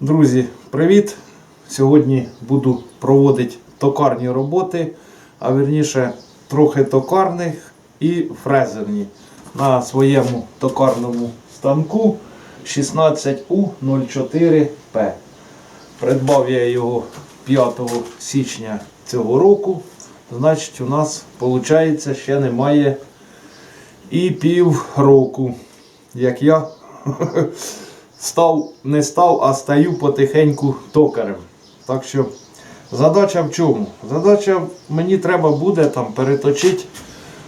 Друзі, привіт! Сьогодні буду проводити токарні роботи, а вірніше трохи токарних і фрезерні на своєму токарному станку 16U04P. Придбав я його 5 січня цього року. Значить, у нас виходить ще немає і пів року, як я став, не став, а стаю потихеньку токарем. Так що задача в чому? Задача мені треба буде там переточити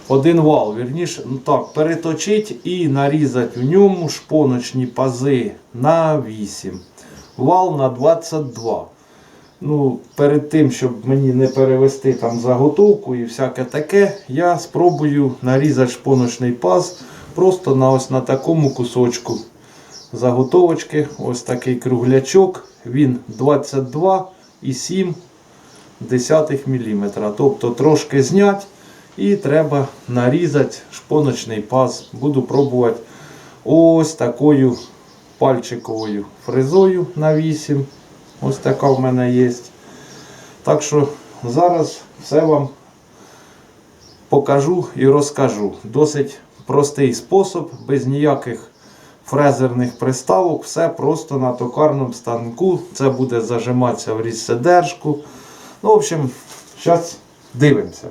один вал. Вірніше, ну так, переточити і нарізати в ньому шпоночні пази на 8. Вал на 22. Ну, перед тим, щоб мені не перевести там заготовку і всяке таке, я спробую нарізати шпоночний паз просто на ось на такому кусочку заготовочки. Ось такий круглячок. Він 22,7 мм. Тобто трошки знять і треба нарізати шпоночний паз. Буду пробувати ось такою пальчиковою фрезою на 8. Ось така в мене є. Так що зараз все вам покажу і розкажу. Досить простий спосіб, без ніяких фрезерних приставок, все просто на токарному станку. Це буде зажиматися в різседержку. Ну, в общем, зараз дивимося.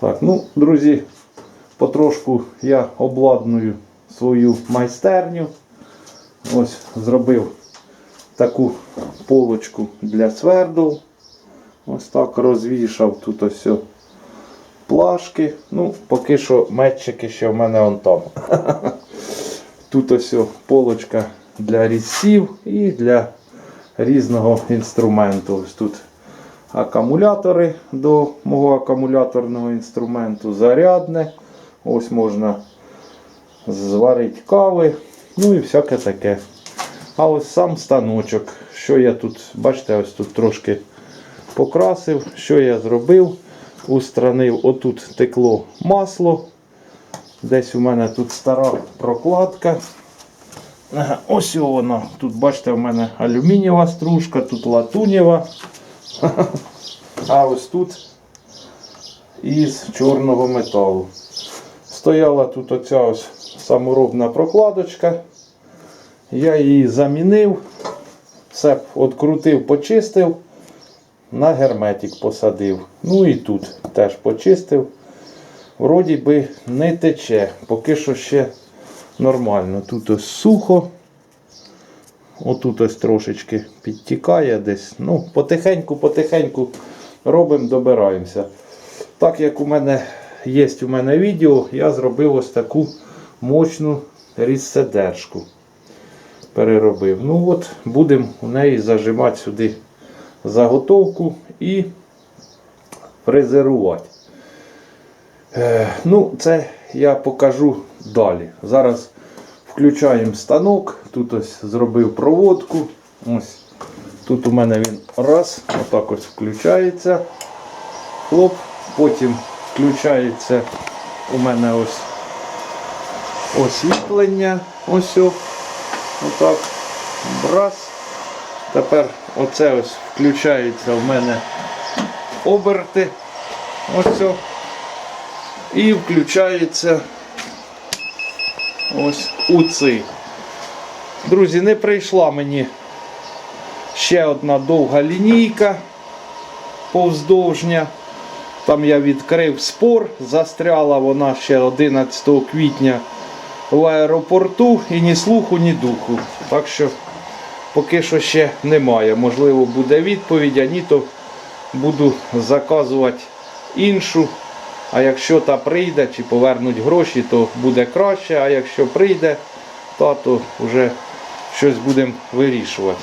Так, ну, друзі, потрошку я обладную свою майстерню. Ось зробив таку полочку для свердл. Ось так розвішав тут ось плашки. Ну, поки що метчики ще в мене он там. Тут ось полочка для різців і для різного інструменту. Ось тут акумулятори до мого акумуляторного інструменту, зарядне. Ось можна зварити кави, ну і всяке таке. А ось сам станочок. Що я тут, бачите, ось тут трошки покрасив. Що я зробив? Устранив, отут текло масло. Десь у мене тут стара прокладка. Ось вона. Тут, бачите, у мене алюмінієва стружка, тут латунєва. А ось тут із чорного металу. Стояла тут оця ось саморобна прокладочка. Я її замінив, все відкрутив, почистив, на герметик посадив. Ну і тут теж почистив. Вроді би не тече, поки що ще нормально. Тут ось сухо. Отут ось трошечки підтікає десь. Ну, потихеньку-потихеньку робимо, добираємося. Так як у мене є у мене відео, я зробив ось таку мощну різседержку переробив. Ну от, будемо у неї зажимати сюди заготовку і фрезерувати. Е, ну, це я покажу далі. Зараз включаємо станок. Тут ось зробив проводку. Ось. Тут у мене він раз, отак ось включається. Хлоп. Потім включається у мене ось освітлення. Ось. Отак. Брас. Тепер оце ось включається в мене оберти. Ось. І включається ось уци. Друзі, не прийшла мені ще одна довга лінійка повздовжня. Там я відкрив спор, застряла вона ще 11 квітня в аеропорту і ні слуху, ні духу. Так що поки що ще немає. Можливо, буде відповідь, а ні, то буду заказувати іншу. А якщо та прийде чи повернуть гроші, то буде краще. А якщо прийде, та, то вже щось будемо вирішувати.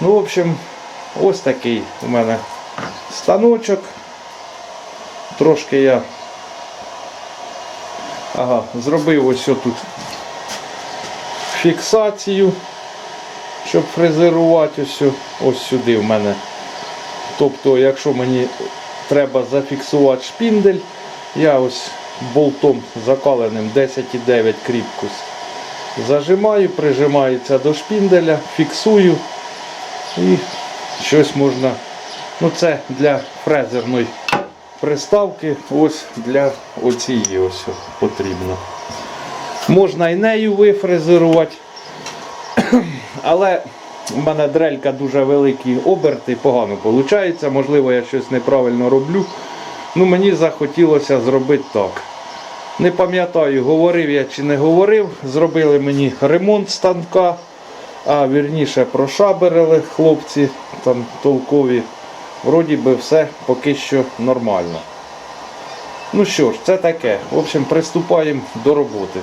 Ну, в общем, ось такий у мене станочок. Трошки я ага, зробив ось тут фіксацію, щоб фрезерувати ось, ось сюди в мене. Тобто, якщо мені треба зафіксувати шпіндель, я ось болтом закаленим 10,9 кріпкус зажимаю, прижимається до шпінделя, фіксую І щось можна. Ну це для фрезерної приставки, ось для оцієї ось потрібно. Можна і нею вифрезерувати. Але в мене дрелька дуже великі оберти, погано виходить. Можливо, я щось неправильно роблю. Ну, мені захотілося зробити так. Не пам'ятаю, говорив я чи не говорив. Зробили мені ремонт станка, а вірніше прошаберили хлопці там толкові. Вроді би все поки що нормально. Ну що ж, це таке. В общем, приступаємо до роботи.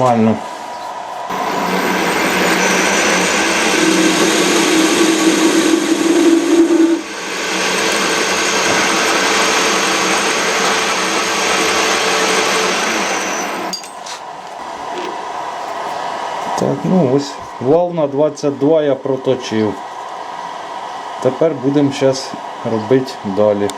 Нормально. Так, ну ось вал на 22 я проточив. Тепер будемо зараз робити далі.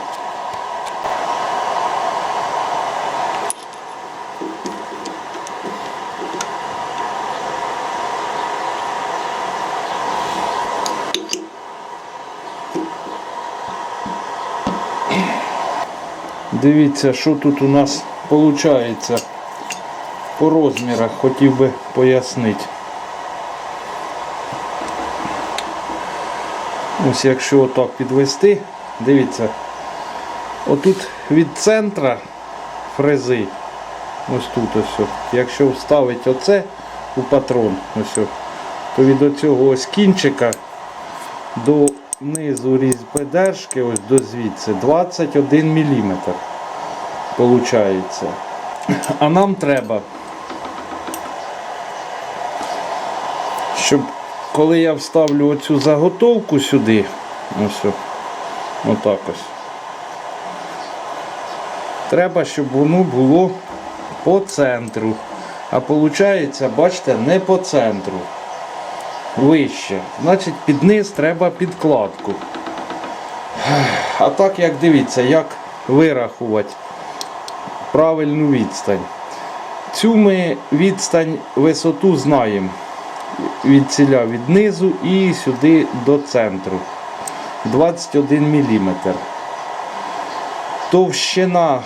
Дивіться, що тут у нас виходить по розмірах, хотів би пояснити. Ось якщо отак підвести, дивіться, отут від центра фрези, ось тут ось, якщо вставити оце у патрон, ось, то від оцього ось кінчика до низу різьби ось до звідси, 21 мм. Получається. А нам треба, щоб коли я вставлю оцю заготовку сюди, ось, отак ось. Треба, щоб воно було по центру. А виходить, бачите, не по центру. Вище. Значить, під низ треба підкладку. А так, як дивіться, як вирахувати правильну відстань. Цю ми відстань висоту знаємо. Від ціля від низу і сюди до центру. 21 мм. Товщина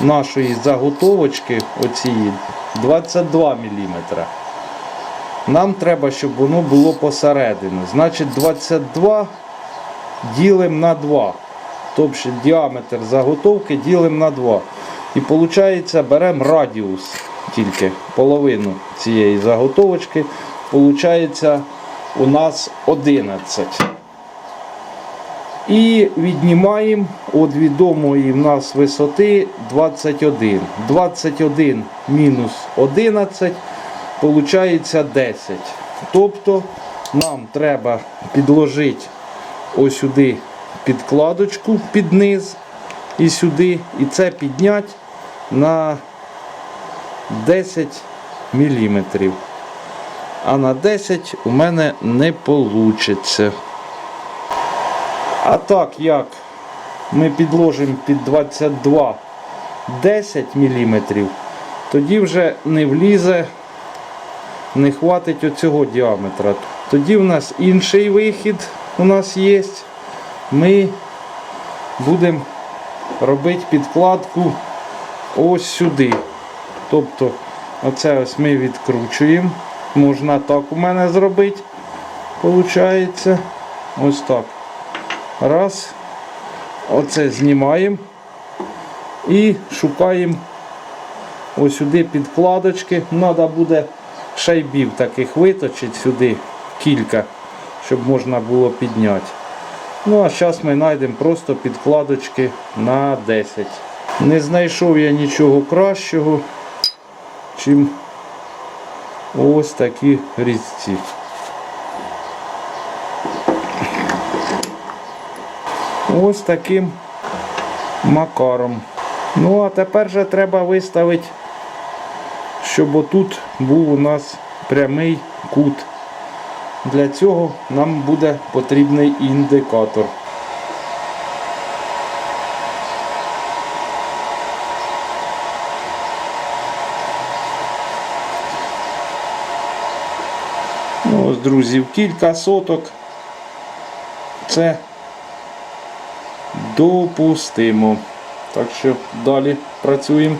нашої заготовочки оцієї 22 мм. Нам треба, щоб воно було посередину. Значить 22 ділимо на 2. Тобто діаметр заготовки ділимо на 2. І виходить, беремо радіус тільки половину цієї заготовочки. Получається у нас 11. І віднімаємо від відомої в нас висоти 21. 21 мінус 11 получається 10. Тобто нам треба підложити ось сюди підкладочку під низ і сюди, і це підняти на 10 мм. А на 10 у мене не вийде. А так як ми підложимо під 22 10 мм, тоді вже не влізе, не хватить оцього діаметра. Тоді в нас інший вихід у нас є. Ми будемо робити підкладку ось сюди. Тобто, оце ось ми відкручуємо. Можна так у мене зробити. Получається. Ось так. Раз. Оце знімаємо. І шукаємо ось сюди підкладочки. Треба буде шайбів таких виточити сюди кілька, щоб можна було підняти. Ну а зараз ми знайдемо просто підкладочки на 10. Не знайшов я нічого кращого, чим ось такі різці. Ось таким макаром. Ну, а тепер же треба виставити, щоб отут був у нас прямий кут. Для цього нам буде потрібний індикатор. Ну, ось, друзі, в кілька соток це допустимо. Так що далі працюємо.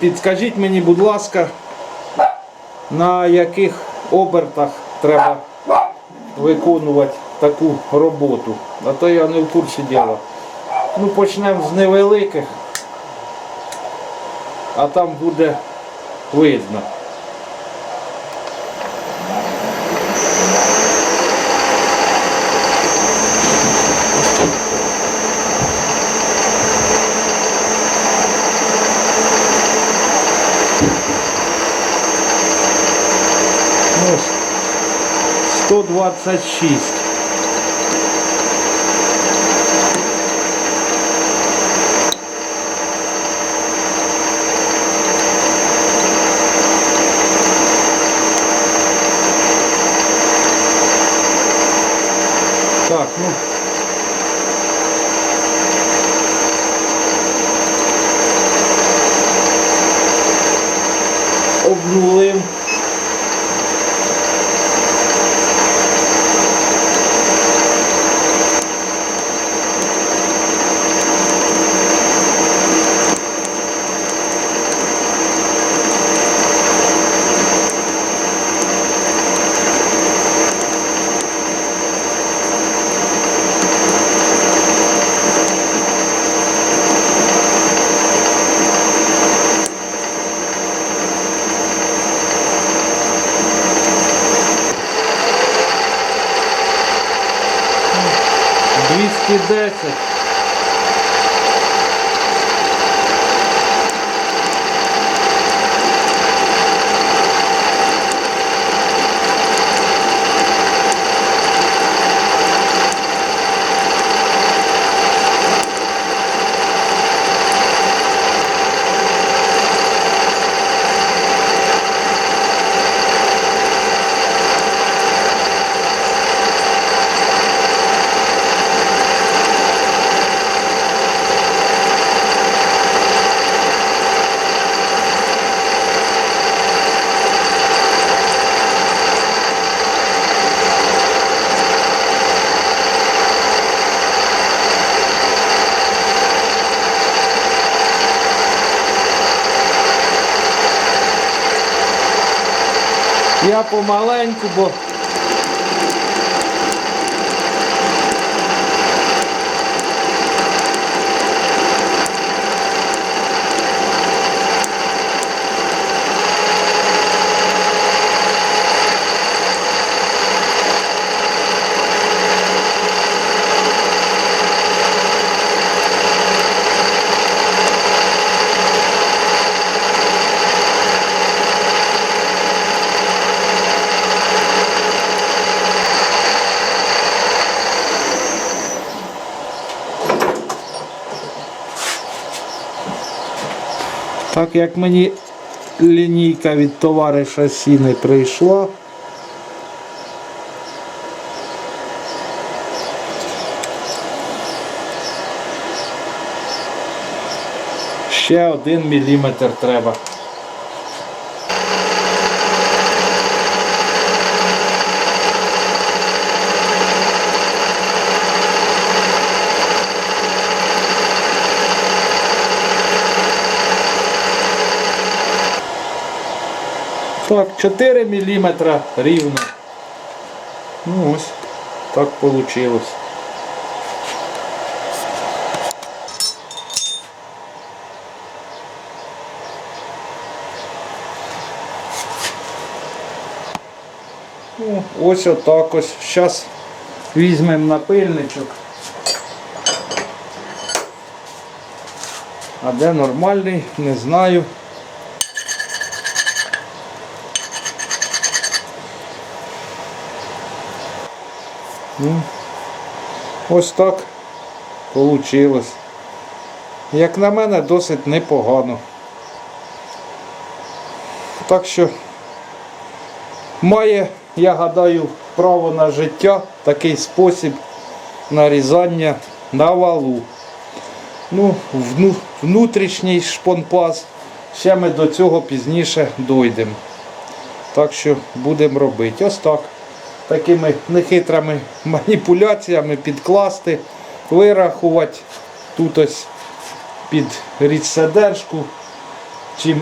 Підскажіть мені, будь ласка, на яких обертах треба виконувати таку роботу. А то я не в курсі діла. Ну, почнемо з невеликих, а там буде видно. Ось 126. Так, ну. Обнулим. 210 Я помаленьку, бо так як мені лінійка від товариша Сіни прийшла. Ще один міліметр треба. Так, 4 мм рівно. Ну ось, так вийшло. Ну, ось отак ось. Зараз візьмемо напильничок. А де нормальний, не знаю. Ну, ось так вийшло. Як на мене, досить непогано. Так що має, я гадаю, право на життя такий спосіб нарізання на валу. Ну, вну- внутрішній шпонпас. Ще ми до цього пізніше дойдемо. Так що будемо робити. Ось так. Такими нехитрими маніпуляціями підкласти, вирахувати. Тут ось під рідседержку. Чим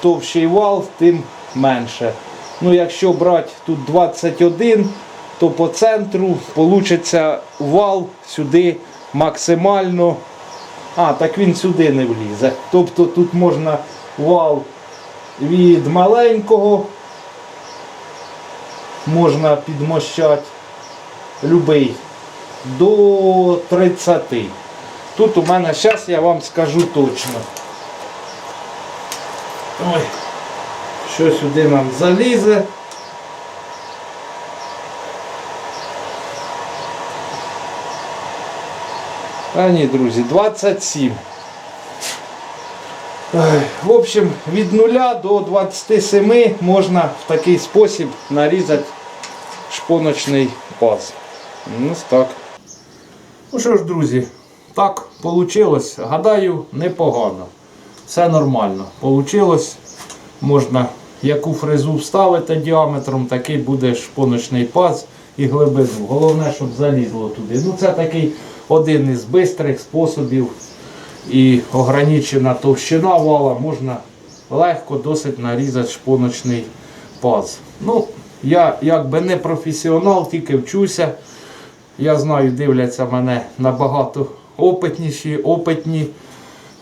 товщий вал, тим менше. Ну, якщо брати тут 21, то по центру вийде вал сюди максимально. А, так він сюди не влізе. Тобто тут можна вал від маленького, можна підмощати любий до 30. Тут у мене, зараз я вам скажу точно. Ой, що сюди нам залізе. А ні, друзі, 27. В общем, від 0 до 27 можна в такий спосіб нарізати шпоночний паз. Ну, так. Ну що ж, друзі, так вийшло. Гадаю, непогано. Все нормально. Получилось. Можна яку фрезу вставити діаметром, такий буде шпоночний паз і глибину. Головне, щоб залізло туди. Ну, це такий один із бистрих способів. І ограничена товщина вала можна легко досить нарізати шпоночний паз. Ну, я якби не професіонал, тільки вчуся. Я знаю, дивляться мене набагато опитніші, опитні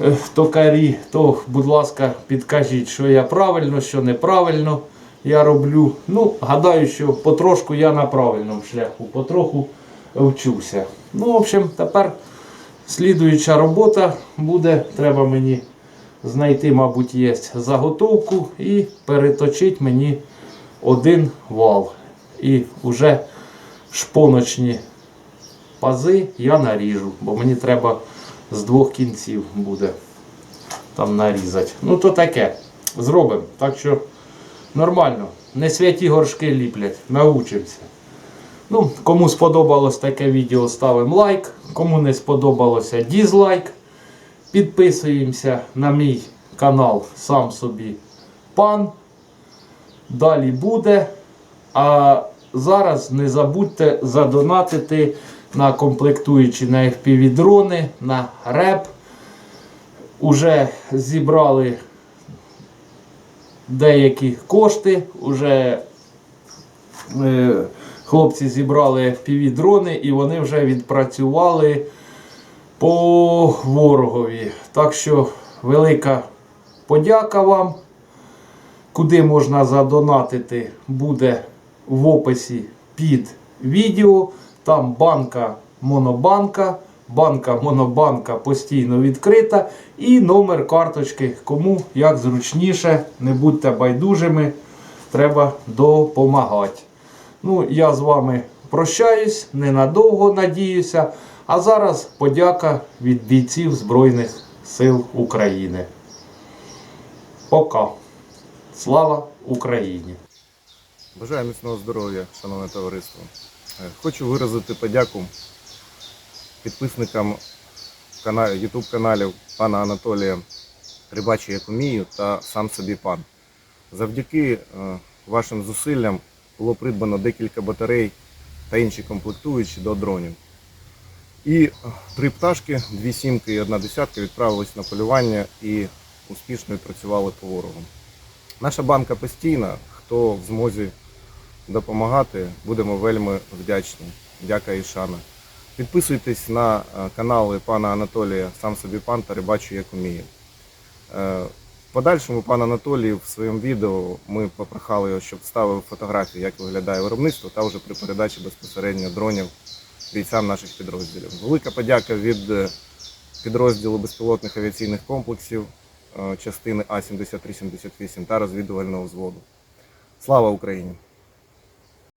е, токарі. То, будь ласка, підкажіть, що я правильно, що неправильно я роблю. Ну, гадаю, що потрошку я на правильному шляху, потроху вчуся. Ну, в общем, тепер слідуюча робота буде. Треба мені знайти, мабуть, є заготовку і переточити мені один вал. І вже шпоночні пази я наріжу, бо мені треба з двох кінців буде там нарізати. Ну то таке. Зробимо. Так що нормально. Не святі горшки ліплять, научимося. Ну, кому сподобалось таке відео, ставимо лайк. Кому не сподобалося дізлайк. Підписуємося на мій канал сам собі пан. Далі буде. А зараз не забудьте задонатити на комплектуючі на FPV дрони, на реп. Уже зібрали деякі кошти. Уже е, хлопці зібрали FPV дрони і вони вже відпрацювали по ворогові. Так що велика подяка вам. Куди можна задонатити, буде в описі під відео. Там банка Монобанка. Банка Монобанка постійно відкрита. І номер карточки. Кому як зручніше, не будьте байдужими, треба допомагати. Ну, я з вами прощаюсь, ненадовго надіюся. А зараз подяка від бійців Збройних сил України. Пока. Слава Україні! Бажаю міцного здоров'я, шановне товариство. Е, Хочу виразити подяку підписникам YouTube каналів пана Анатолія Рибачі як умію та сам собі пан. Завдяки е, вашим зусиллям було придбано декілька батарей та інші комплектуючі до дронів. І е, три пташки, дві сімки і одна десятка відправились на полювання і успішно відпрацювали по ворогу. Наша банка постійна. Хто в змозі допомагати, будемо вельми вдячні. Дяка і шана. Підписуйтесь на е, канали пана Анатолія, сам собі пан та рибачу як уміє. Е, В подальшому пан Анатолій в своєму відео ми попрохали його, щоб вставив фотографії, як виглядає виробництво, та вже при передачі безпосередньо дронів бійцям наших підрозділів. Велика подяка від е, підрозділу безпілотних авіаційних комплексів е, частини А-7378 та розвідувального взводу. Слава Україні!